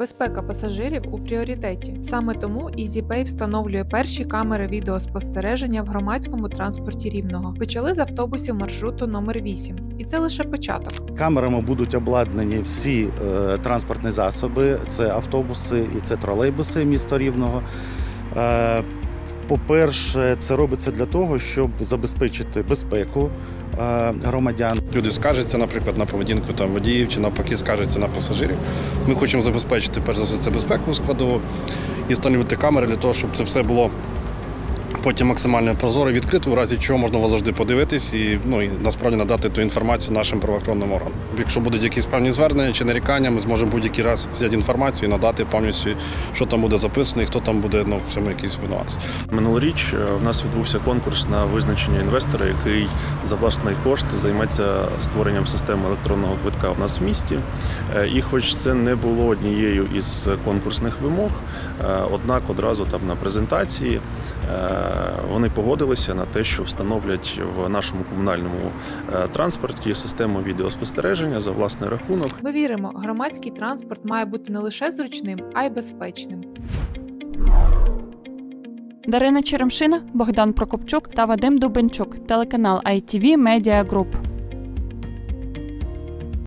Безпека пасажирів у пріоритеті. Саме тому EasyPay встановлює перші камери відеоспостереження в громадському транспорті рівного. Почали з автобусів маршруту номер 8. І це лише початок. Камерами будуть обладнані всі е, транспортні засоби: це автобуси і це тролейбуси міста Рівного. Е, по-перше, це робиться для того, щоб забезпечити безпеку е, громадян. Люди скаржаться, наприклад, на поведінку там водіїв чи навпаки скаржаться на пасажирів. Ми хочемо забезпечити перш за все це безпеку складову і встановити камери для того, щоб це все було потім максимально прозоро відкрито, у разі чого можна було завжди подивитись і ну і насправді надати ту інформацію нашим правоохоронним органам. Якщо будуть якісь певні звернення чи нарікання, ми зможемо будь-який раз взяти інформацію і надати повністю, що там буде записано і хто там буде ну, в цьому якийсь винуватець. Минулоріч е, в нас відбувся конкурс на визначення інвестора, який за власний кошт займеться створенням системи електронного квитка в нас в місті. Е, І хоч це не було однією із конкурсних вимог, е, однак одразу там на презентації вони погодилися на те, що встановлять в нашому комунальному е, транспорті систему відеоспостереження за власний рахунок. Ми віримо, громадський транспорт має бути не лише зручним, а й безпечним. Дарина Черемшина, Богдан Прокопчук та Вадим Дубенчук. Телеканал ITV Media Group.